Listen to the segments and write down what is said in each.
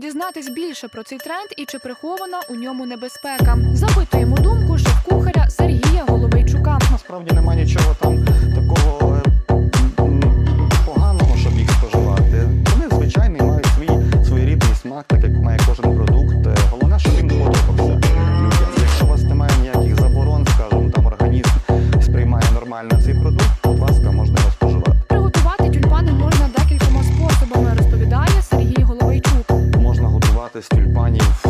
Дізнатись більше про цей тренд і чи прихована у ньому небезпека. Запитуємо думку з тюльпанів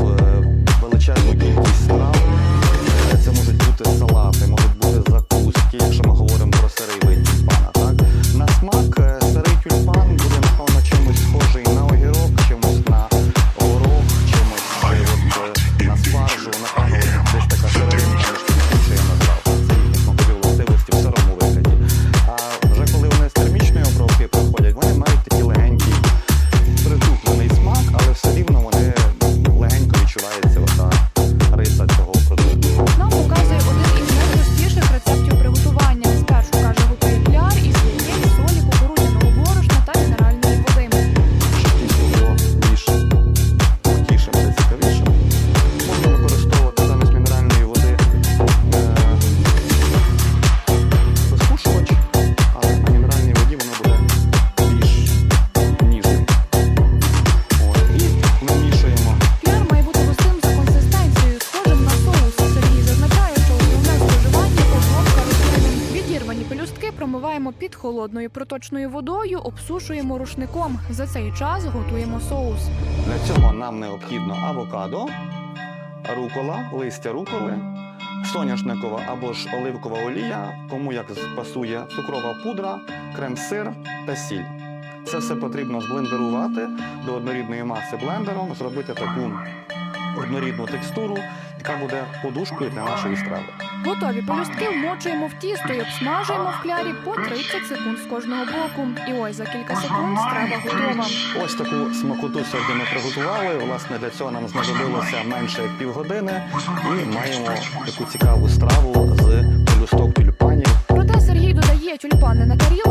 промиваємо під холодною проточною водою, обсушуємо рушником. За цей час готуємо соус. Для цього нам необхідно авокадо, рукола, листя руколи, соняшникова або ж оливкова олія, кому як пасує цукрова пудра, крем-сир та сіль. Це все потрібно зблендерувати до однорідної маси блендером, зробити таку однорідну текстуру, яка буде подушкою для нашої страви. Готові пелюстки вмочуємо в тісто і обсмажуємо в клярі по 30 секунд з кожного боку. І ось за кілька секунд страва готова. Ось таку смакоту сьогодні ми приготували. Власне, для цього нам знадобилося менше півгодини. І маємо таку цікаву страву з пелюсток тюльпанів. Проте Сергій додає тюльпани на тарілці.